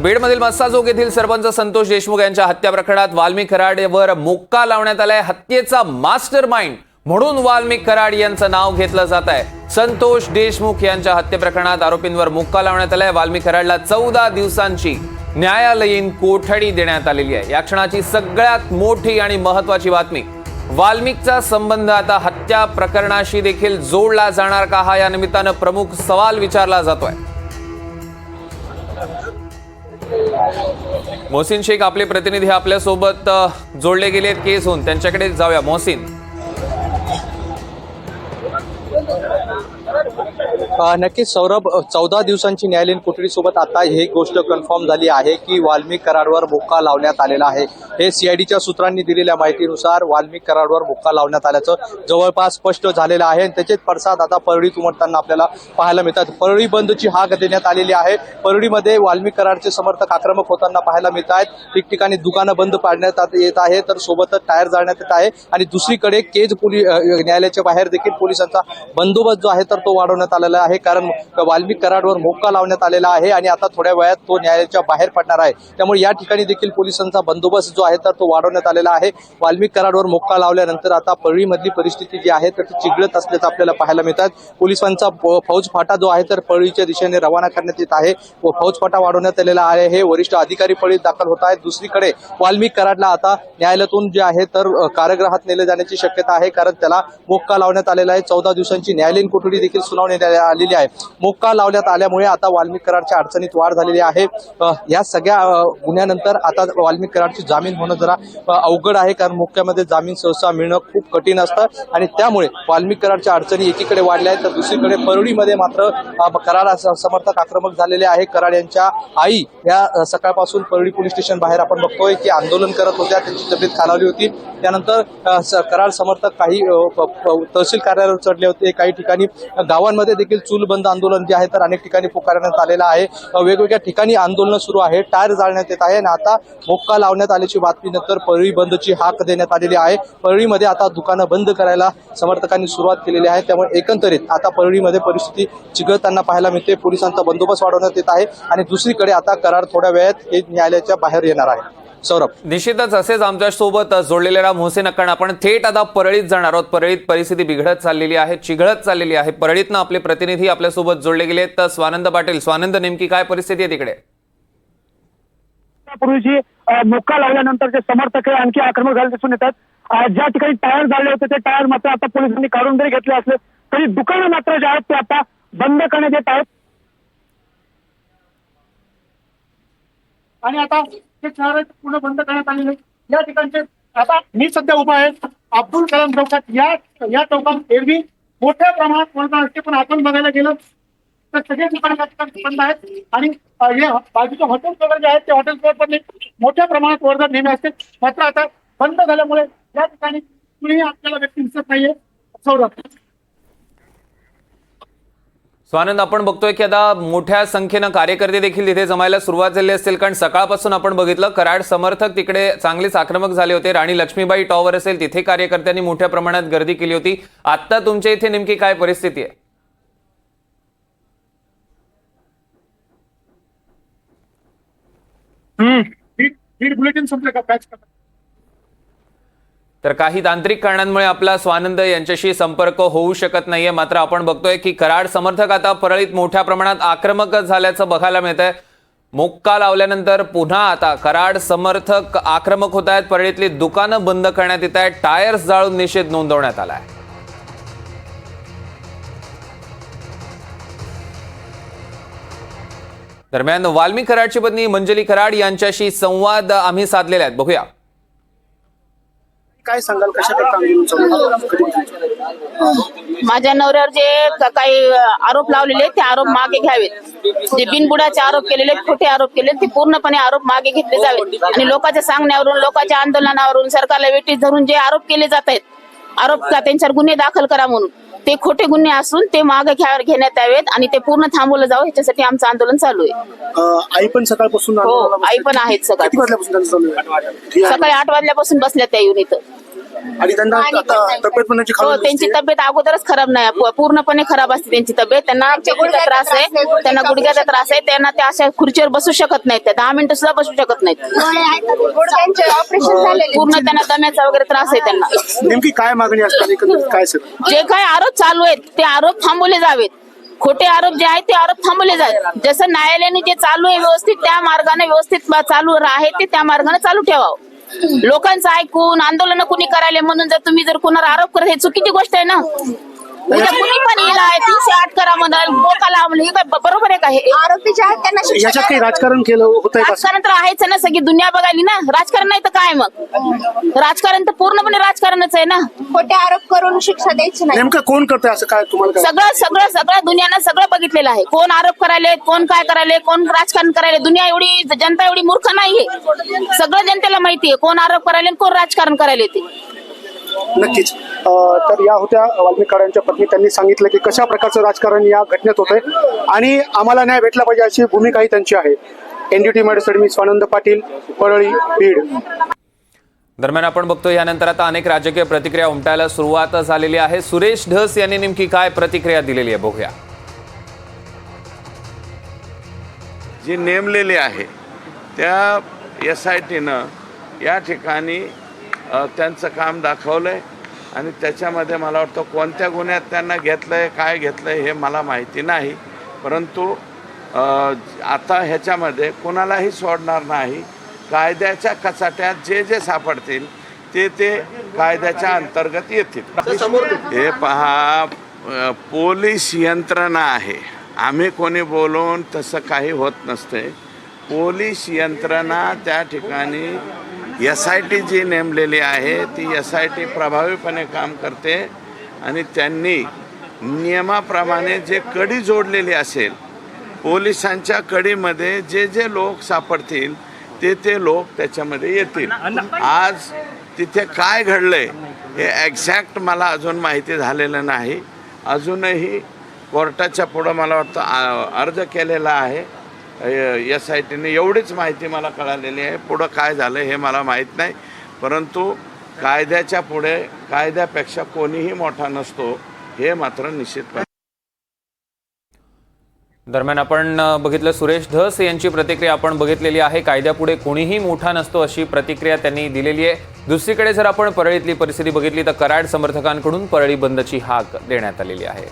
बीडमधील मस्साजोग येथील सरपंच संतोष देशमुख यांच्या हत्या प्रकरणात वाल्मिक कराडवर मुक्का लावण्यात आलाय. हत्येचा मास्टर माइंड म्हणून वाल्मिक कराड यांचं नाव घेतलं जात आहे. संतोष देशमुख यांच्या हत्ये प्रकरणात आरोपींवर मुक्का लावण्यात आलाय. वाल्मिक कराडला चौदा दिवसांची न्यायालयीन कोठडी देण्यात आलेली आहे. या क्षणाची सगळ्यात मोठी आणि महत्वाची बातमी वाल्मिकचा संबंध आता हत्या प्रकरणाशी देखील जोडला जाणार का हा या निमित्तानं प्रमुख सवाल विचारला जातोय. मोहसिन शेख आपले प्रतिनिधी आपल्यासोबत जोडले गेले आहेत केस होऊन त्यांच्याकडे जाऊया. मोहसिन. नक्कीच सौरभ चौदा दिवसांची न्यायालयीन कोठडीसोबत आता ही गोष्ट कन्फर्म झाली आहे की वाल्मिक कराडवर भुक्का लावण्यात आलेला आहे. हे सीआयडीच्या सूत्रांनी दिलेल्या माहितीनुसार वाल्मिक कराडवर भुक्का लावण्यात आल्याचं जवळपास स्पष्ट झालेलं आहे आणि त्याचेच पडसाद आता परळीत उमटताना आपल्याला पाहायला मिळतात. परळी बंदची हाक देण्यात आलेली आहे. परळीमध्ये वाल्मिक कराडचे समर्थक आक्रमक होताना पाहायला मिळत आहेत. ठिकठिकाणी दुकानं बंद पाडण्यात आत- येत आहे तर सोबतच टायर जाळण्यात येत आहे आणि दुसरीकडे केज पोलीस न्यायालयाच्या बाहेर देखील पोलिसांचा बंदोबस्त जो आहे तर तो वाढवण्यात आलेला आहे. कारण वाल्मिक कराडवर मोक्का लावण्यात आलेला आहे आणि आता थोड्या वेळात तो न्यायालयाच्या बाहेर पडणार आहे. त्यामुळे या ठिकाणी देखील पोलिसांचा बंदोबस्त जो आहे तर तो वाढवण्यात आलेला आहे. वाल्मिक कराडवर मोक्का लावल्यानंतर आता परळीमधली परिस्थिती जी आहे तर ती चिघळत असल्याचं आपल्याला पाहायला मिळतात. पोलिसांचा फौजफाटा फौज फाटा जो आहे तर परळीच्या दिशेने रवाना करण्यात येत आहे. व फौज फाटा वाढवण्यात आलेला आहे. हे वरिष्ठ अधिकारी पळीत दाखल होत आहेत. दुसरीकडे वाल्मिक कराडला आता न्यायालयातून जे आहे तर कारागृहात नेले जाण्याची शक्यता आहे. कारण त्याला मोक्का लावण्यात आलेला आहे. चौदा दिवसांची न्यायालयीन कोठडी देखील सुनावण्यात आलेली आहे. मोक्का लावण्यात आल्यामुळे आता वाल्मिक कराडच्या अडचणीत वाढ झालेली आहे. या सगळ्या गुन्ह्यानंतर आता वाल्मिक कराडची जामीन होणं जरा अवघड आहे. कारण मोक्यामध्ये जामीन सहसा मिळणं खूप कठीण असतं. आणि त्यामुळे वाल्मिक कराडच्या अडचणी एकीकडे वाढल्या आहेत तर दुसरीकडे परळीमध्ये मात्र करार कराड समर्थक आक्रमक झालेले आहे. कराड यांच्या आई या सकाळपासून परळी पोलीस स्टेशन बाहेर आपण बघतोय की आंदोलन करत होत्या. त्यांची तब्येत खालावली होती. त्यानंतर स- कराड समर्थक काही तहसील कार्यालयावर चढले होते. काही ठिकाणी गावांमध्ये देखील चूलबंद आंदोलन जे आहे तर अनेक ठिकाणी पुकारण्यात आलेलं आहे. वेगवेगळ्या ठिकाणी आंदोलन सुरू आहे. टायर जाळण्यात येत आहे आणि आता मोक्का लावण्यात आल्याची बातमीनंतर परळी बंदची हाक देण्यात आलेली आहे. परळीमध्ये आता दुकानं बंद करायला समर्थकांनी सुरुवात केलेली आहे. त्यामुळे एकंदरीत आता परळीमध्ये परिस्थिती चिघळताना पाहायला मिळते. पोलिसांचा बंदोबस्त वाढवण्यात येत आहे. आणि दुसरीकडे आता करार थोड्या वेळात हे न्यायालयाच्या बाहेर येणार आहे. सौरभ. निश्चितच असेच आमच्यासोबत जोडलेले राव मोहसिन अक्कण. आपण थेट आता परळीत जाणार आहोत. परळीत परिस्थिती बिघडत चाललेली आहे चिघळत चाललेली आहे. परळीतनं आपले प्रतिनिधी आपल्यासोबत जोडले गेले तर स्वानंद पाटील स्वानंद नेमकी काय परिस्थिती आहे तिकडे? पूर्वीची मोक्का लावल्यानंतर जे समर्थक आहे आणखी आक्रमक झाले दिसून येतात. ज्या ठिकाणी टायर झाले होते ते टायर मात्र आता पोलिसांनी काढून जरी घेतले असले तरी दुकानं मात्र जे आहेत ते आता बंद करण्यात येत आहेत. आणि आता हे शहर पूर्ण बंद करण्यात आलेले या ठिकाणचे आता मी सध्या उभा आहे. अब्दुल कलाम चौकात. या या चौकात एरवी मोठ्या प्रमाणात वर्धा असते पण आपण बघायला गेलं तर सगळे ठिकाणी बंद आहेत. आणि हे बाजूचे हॉटेल्स वगैरे जे आहेत ते हॉटेल्सवर पण मोठ्या प्रमाणात वर्धा नेहमी असते. मात्र आता बंद झाल्यामुळे या ठिकाणी कुणीही आपल्याला व्यक्ती दिसत नाहीये. सौरभ. स्वानंद आपण बघतोय की आता मोठ्या संख्येनं कार्यकर्ते देखील तिथे जमायला सुरुवात झाली असतील. कारण सकाळपासून आपण बघितलं कराड समर्थक तिकडे चांगलेच आक्रमक झाले होते. राणी लक्ष्मीबाई टॉवर असेल तिथे कार्यकर्त्यांनी मोठ्या प्रमाणात गर्दी केली होती. आत्ता तुमच्या इथे नेमकी काय परिस्थिती आहे? हम्म बुलेटिन समजा का? पॅच करा. तर काही तांत्रिक कारणांमुळे आपला स्वानंद यांच्याशी संपर्क होऊ शकत नाहीये. मात्र आपण बघतोय की कराड समर्थक आता परळीत मोठ्या प्रमाणात आक्रमक झाल्याचं बघायला मिळत आहे मुक्का लावल्यानंतर पुन्हा आता कराड समर्थक आक्रमक होत आहेत. परळीतली दुकानं बंद करण्यात येत आहेत. टायर्स जाळून निषेध नोंदवण्यात आला आहे दरम्यान वाल्मी कराडची पत्नी मंजली कराड यांच्याशी संवाद आम्ही साधलेला आहेत. बघूया. काय सांगाल? कशा माझ्या नवऱ्यावर जे काही आरोप लावलेले ते आरोप मागे घ्यावेत. जे बिनबुडाचे आरोप केलेले खोटे आरोप केले ते पूर्णपणे आरोप मागे घेतले जावेत. आणि लोकांच्या सांगण्यावरून लोकांच्या आंदोलनावरून सरकारला वेटीस धरून जे आरोप केले जात आहेत आरोप त्यांच्यावर गुन्हे दाखल करा म्हणून. ते खोटे गुन्हे असून ते मागे घ्या- घेण्यात यावेत आणि ते पूर्ण थांबवलं जावं ह्याच्यासाठी आमचं आंदोलन चालू आहे आई पण सकाळपासून हो आई. पण आहेत सकाळ. सकाळी आठ वाजल्यापासून बसल्या त्या येऊन इथं आणि त्यांना आता तब्येत पण त्यांची हो त्यांची. तब्येत अगोदरच खराब नाही. पू- पूर्णपणे खराब असते त्यांची तब्येत. त्यांना गुडघ्याचा त्रास आहे. त्यांना गुडघ्याचा त्रास आहे. त्यांना त्या अशा खुर्चीवर बसू शकत नाहीत त्या दहा मिनिटं सुद्धा बसू शकत नाहीत. गुडघ्यांचे ऑपरेशन झालेले. पूर्ण त्यांना दम्याचा वगैरे त्रास आहे त्यांना. नेमकी काय मागणी एकंदरीत काय सर? जे काही आरोप चालू आहेत ते आरोप थांबवले जावेत. खोटे आरोप जे आहेत ते आरोप थांबवले जावेत जसं न्यायालयाने जे चालू आहे व्यवस्थित त्या मार्गाने व्यवस्थित चालू आहे ते त्या मार्गाने चालू ठेवावं. लोकांचं ऐकून आंदोलन कुणी करायला म्हणून जर तुम्ही जर कोणावर आरोप करत हे चुकीची गोष्ट आहे ना? उद्या कुणी पण येईल आहे तीनशे आठ करा म्हणाल मोका लावा म्हणाल, हे काय ब- बरोबर आहे का हे? आहेत त्यांना शिक्षा याच्यात काही राजकारण केलं होत आहे का? राजकारण तर आहेच आहे ना सगळी दुनिया बघायली ना. राजकारण नाही तर काय मग? राजकारण तर पूर्णपणे राजकारणच आहे ना. खोटे आरोप करून शिक्षा द्यायची नाही. नेमकं कोण करतंय असं काय तुम्हाला काय? सगळं सगळं सगळं दुनियानं सगळं बघितलेलं आहे. कोण आरोप करायले कोण काय करायले कोण राजकारण करायले? दुनिया एवढी जनता एवढी मूर्ख नाहीये. सगळं जनतेला माहितीये कोण आरोप करायले आणि कोण राजकारण करायले ते. नक्कीच. अं, तर या होत्या वाल्मिकारांच्या पत्नी. त्यांनी सांगितलं की कशा प्रकारचं राजकारण या घटनेत होतंय आणि आम्हाला न्याय भेटला पाहिजे अशी भूमिकाही त्यांची आहे. एनडीटी साठी मी स्वानंद पाटील परळी बीड. दरम्यान आपण बघतो यानंतर आता अनेक राजकीय प्रतिक्रिया उमटायला सुरुवात झालेली आहे. सुरेश धस यांनी नेमकी काय प्रतिक्रिया दिलेली आहे? बघूया. जी नेमलेली आहे त्या एस आय टीनं या ठिकाणी त्यांचं काम दाखवलं आहे आणि त्याच्यामध्ये मला वाटतं कोणत्या गुन्ह्यात त्यांना घेतलं आहे काय घेतलं आहे हे मला माहिती नाही. परंतु आता ह्याच्यामध्ये कोणालाही सोडणार नाही. कायद्याच्या कचाट्यात जे जे सापडतील ते ते कायद्याच्या अंतर्गत येतील. हे पहा पोलीस यंत्रणा आहे. आम्ही कोणी बोलून तसं काही होत नसते. पोलीस यंत्रणा त्या ठिकाणी एस आय टी जी नेमलेली आहे ती एस आय टी प्रभावीपणे काम करते आणि त्यांनी नियमाप्रमाणे जे कडी जोडलेली असेल पोलिसांच्या कडीमध्ये जे जे लोक सापडतील ते ते लोक त्याच्यामध्ये येतील. आज तिथे काय घडलंय हे एक्झॅक्ट मला अजून माहिती झालेलं नाही. अजूनही कोर्टाच्या पुढं मला वाटतं अर्ज केलेला आहे. एस आय टीने एवढीच माहिती मला कळालेली आहे. पुढं काय झालं हे मला माहीत नाही. परंतु कायद्याच्या पुढे कायद्यापेक्षा कोणीही मोठा नसतो हे मात्र निश्चितपणे दरम्यान आपण बघितलं सुरेश धस यांची प्रतिक्रिया आपण बघितलेली आहे. कायद्यापुढे कोणीही मोठा नसतो अशी प्रतिक्रिया त्यांनी दिलेली आहे. दुसरीकडे जर आपण परळीतली परिस्थिती बघितली तर कराड समर्थकांकडून परळी बंदची हाक देण्यात आलेली आहे.